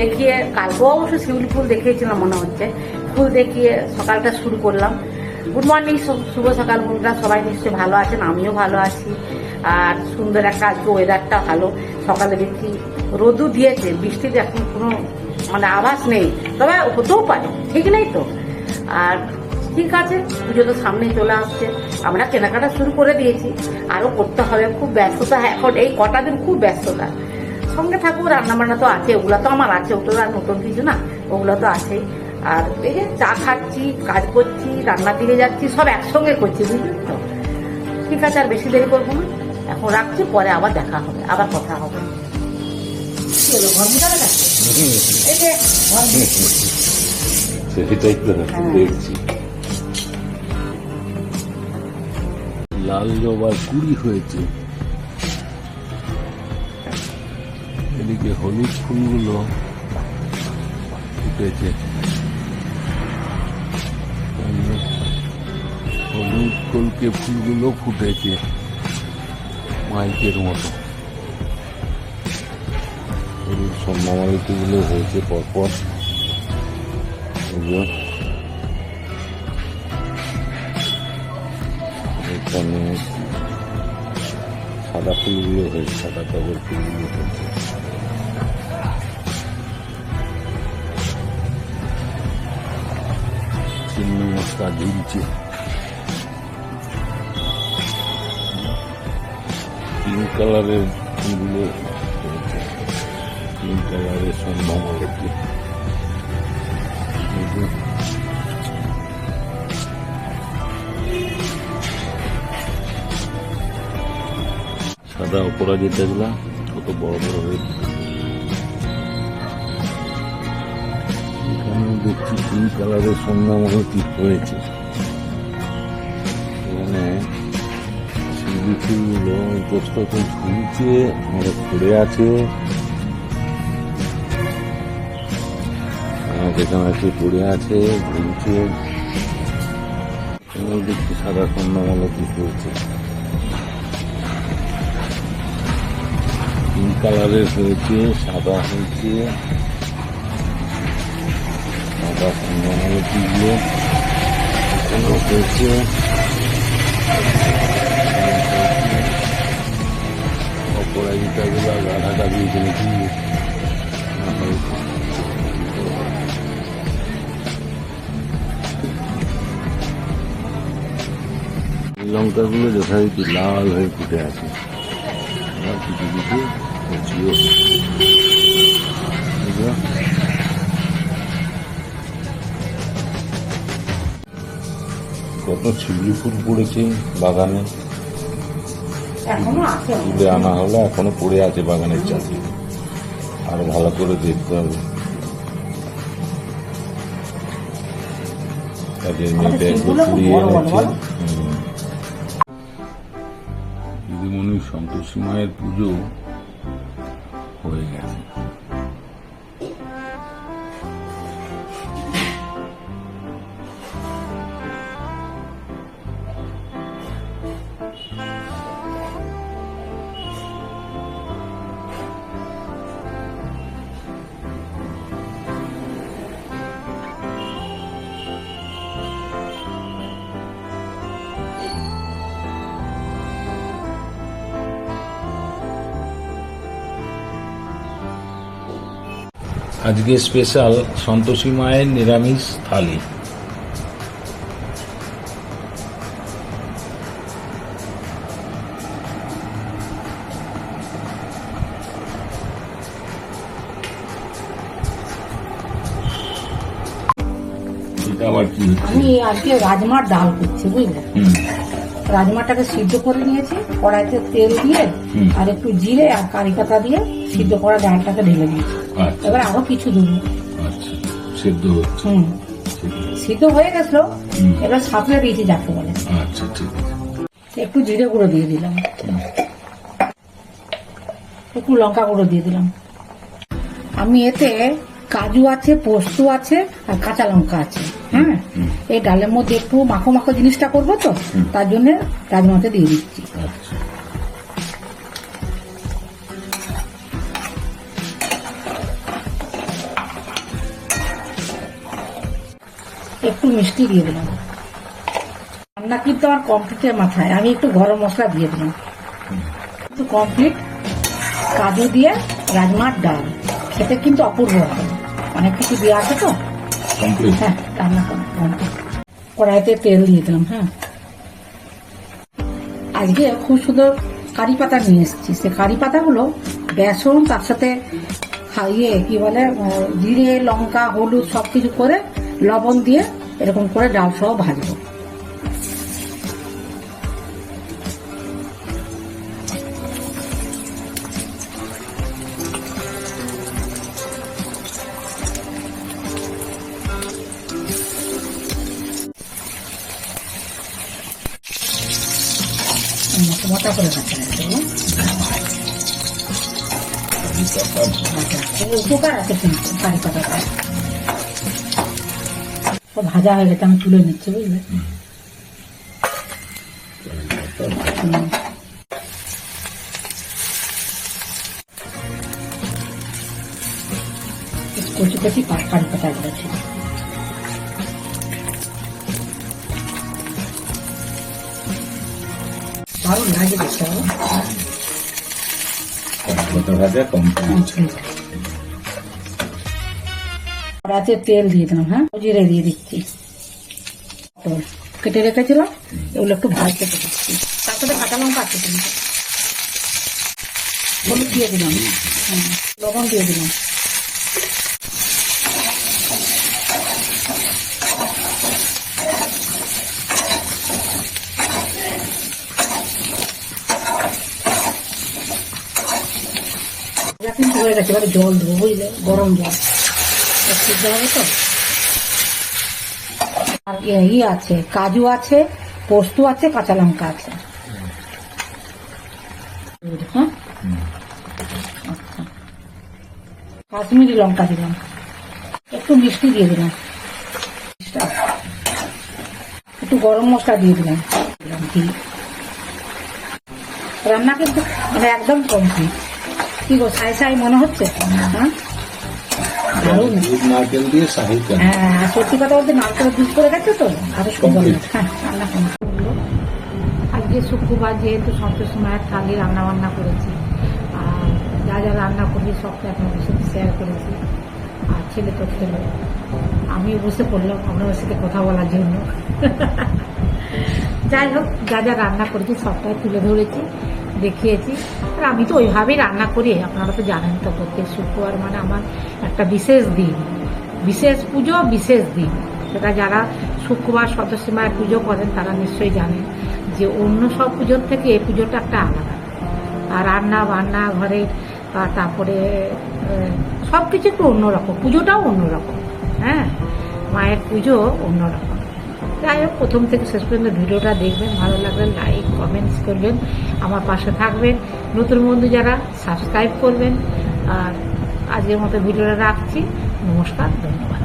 দেখিয়ে কালকেও অবশ্য শিউলি ফুল দেখিয়েছিলাম মনে হচ্ছে। ফুল দেখিয়ে সকালটা শুরু করলাম। গুড মর্নিং শুভ সকাল বন্ধুরা। সবাই নিশ্চয়ই ভালো আছেন, আমিও ভালো আছি। আর সুন্দর একটা আজকে ওয়েদারটা ভালো। সকালে দেখি রোদও দিয়েছে বৃষ্টির এখন কোনো মানে আভাস নেই। তবে হতেও পারে, ঠিক নেই তো। আর ঠিক আছে, পুজো তো সামনে চলে আসছে। আমরা কেনাকাটা শুরু করে দিয়েছি। আরও করতে হবে, খুব ব্যস্ততা। এখন এই কটা দিন খুব ব্যস্ততা। সঙ্গে থাকুক রান্না বান্না তো আছে ওগুলো তো আমার আছে ওগুলো আর নতুন কিছু না ওগুলো তো আছেই আর এই যে চা খাচ্ছি কাজ করছি রান্না দিকে যাচ্ছি সব একসঙ্গে করছি বুঝলি তো? ঠিক আছে আর বেশি দেরি করব না। এখন রাখছি পরে আবার দেখা হবে আবার কথা হবে। সেটাই তো হ্যাঁ। দেখছি। লাল জবার কুড়ি হয়েছে। এদিকে হলুদ ফুলগুলো ফুটেছে। হলুদ কলকে ফুলগুলো ফুটেছে মাইকের মতো। হলুদ সম্মানিতগুলো হয়েছে পরপর। এখানে সাদা ফুলগুলো হয়েছে, সাদা টগর ফুলগুলো হয়েছে। চিহ্ন মশলা ঝুলছে পিঙ্ক কালারের ফুলগুলো পিঙ্ক কালারের সন্ধ্যামালতি সাদা অপরাজিতাগুলা কত বড় বড় হয়েছে এখানে দেখছি পিঙ্ক কালারের সন্ধ্যামহতি হয়েছে। এখানে ঝুলছে অনেক পড়ে আছে। পড়ে আছে দেখছি সাদা হয়েছে। পিঙ্ক হয়েছে, সাদা হয়েছে। গাধা গাড়িয়ে কিনেছি লঙ্কাগুলো যথারীতি লাল হয়ে ফুটে আছে। কিছু কিছু এগুলো ফুল পড়েছে বাগানে। তুলে আনা হলো এখনও পড়ে আছে বাগানের চাষে। আর ভালো করে দেখতে হবে। কাজের ফুলগুলো খুব কুড়িয়ে এনেছে। দিদিমণি সন্তোষী মায়ের পুজো হয়ে গেছে। আজকে স্পেশাল সন্তোষী মায়ের নিরামিষ থালি? আমি আজকে রাজমার ডাল করছি বুঝলে রাজমাটাকে সিদ্ধ করে নিয়েছি কড়াইতে তেল দিয়ে। আর একটু জিরে আর কারি পাতা দিয়ে সিদ্ধ করা ডালটাকে ঢেলে দিয়েছি এবার আরও কিছু দেবো আচ্ছা সেদ্ধ হচ্ছে। হুম। সিদ্ধ হয়ে গেছিল। এবার সাপড়ে দিয়েছি যাকে বলে। আচ্ছা ঠিক আছে। একটু জিরে গুঁড়ো দিয়ে দিলাম। একটু লঙ্কা গুঁড়ো দিয়ে দিলাম। আমি এতে কাজু আছে পোস্ত আছে আর কাঁচা লঙ্কা আছে হ্যাঁ? এই ডালের মধ্যে একটু মাখো মাখো জিনিসটা করব তো? তার জন্য রাজমাতে দিয়ে দিচ্ছি। মিষ্টি দিয়ে দিলাম। রান্না কিন্তু আমার কমপ্লিটের মাথায়। আমি একটু গরম মশলা দিয়ে দিলাম। একটু কমপ্লিট কাজু দিয়ে রাজমার ডাল। খেতে কিন্তু অপূর্ব হবে অনেক কিছু দেওয়া আছে তো? হ্যাঁ রান্না কমপ্লিট কড়াইতে তেল দিয়ে দিলাম হ্যাঁ। আজকে খুব সুন্দর কারি পাতা নিয়ে এসেছি। সে কারি পাতাগুলো বেসন তার সাথে খাইয়ে কি বলে জিরে লঙ্কা হলুদ সব কিছু করে লবণ দিয়ে এরকম করে ডাল সহ ভাজবো। মোটা করে রাখব উপকার আছে কিন্তু ভাজা হয়ে গেছে আমি তুলে নিচ্ছি বুঝলে। কচি কচি কারি পাতা গুলো দারুণ লাগে দেখতে হবে ভাজা কমপ্লিট তেল দিয়ে দিলাম হ্যাঁ? জিরে দিয়ে দিচ্ছি। কেটে রেখেছিলাম, এগুলো একটু ভাজতে দিচ্ছি। তার সাথে কাঁচা লঙ্কা আছে হলুদ দিয়ে দিলাম হ্যাঁ লবণ দিয়ে দিলাম। গেছে, এবারে জল বুঝলে গরম জল। সিদ্ধ হবে তো? আর ই আছে, কাজু আছে, পোস্ত আছে, কাঁচা লঙ্কা আছে। হ্যাঁ? আচ্ছা। কাশ্মীরি লঙ্কা দিলাম। একটু মিষ্টি দিয়ে দিলাম। একটু গরম মশলা দিয়ে দিলাম। রান্না কিন্তু মানে একদম কমপ্লিট কি গো, সাই সাই মনে হচ্ছে? হ্যাঁ? নারকেল দিয়ে সাহিত্য হ্যাঁ সত্যি কথা বলতে নারকেল দুধ করে গেছে তো? আরও সুন্দর Complete. লাগে। হ্যাঁ রান্না আজকে শুক্রবার যেহেতু সন্তোষ মায়ের থালি রান্না বান্না করেছি। আর যা যা রান্না করি সবটা আপনাদের সাথে শেয়ার করেছি। আর ছেলে তো খেলো। আমিও বসে পড়লাম আপনাদের সাথে কথা বলার জন্য। যাই হোক যা যা রান্না করেছি সবটাই তুলে ধরেছি দেখিয়েছি। আর আমি তো ওইভাবেই রান্না করি আপনারা তো জানেন তো প্রত্যেক শুক্রবার মানে আমার একটা বিশেষ দিন, বিশেষ পুজো, বিশেষ দিন। সেটা যারা শুক্রবার সদস্য মায়ের পুজো করেন, তারা নিশ্চয়ই জানেন যে অন্য সব পুজোর থেকে এই পুজোটা একটা আলাদা। আর রান্না বান্না, ঘরে তারপরে সব কিছু একটু অন্যরকম, পুজোটাও অন্যরকম হ্যাঁ? মায়ের পুজো অন্যরকম। যাই হোক, প্রথম থেকে শেষ পর্যন্ত ভিডিওটা দেখবেন, ভালো লাগলে লাইক, কমেন্টস করবেন, আমার পাশে থাকবেন। নতুন বন্ধু যারা, সাবস্ক্রাইব করবেন, আর আজকের মতো ভিডিওটা রাখছি। নমস্কার ধন্যবাদ।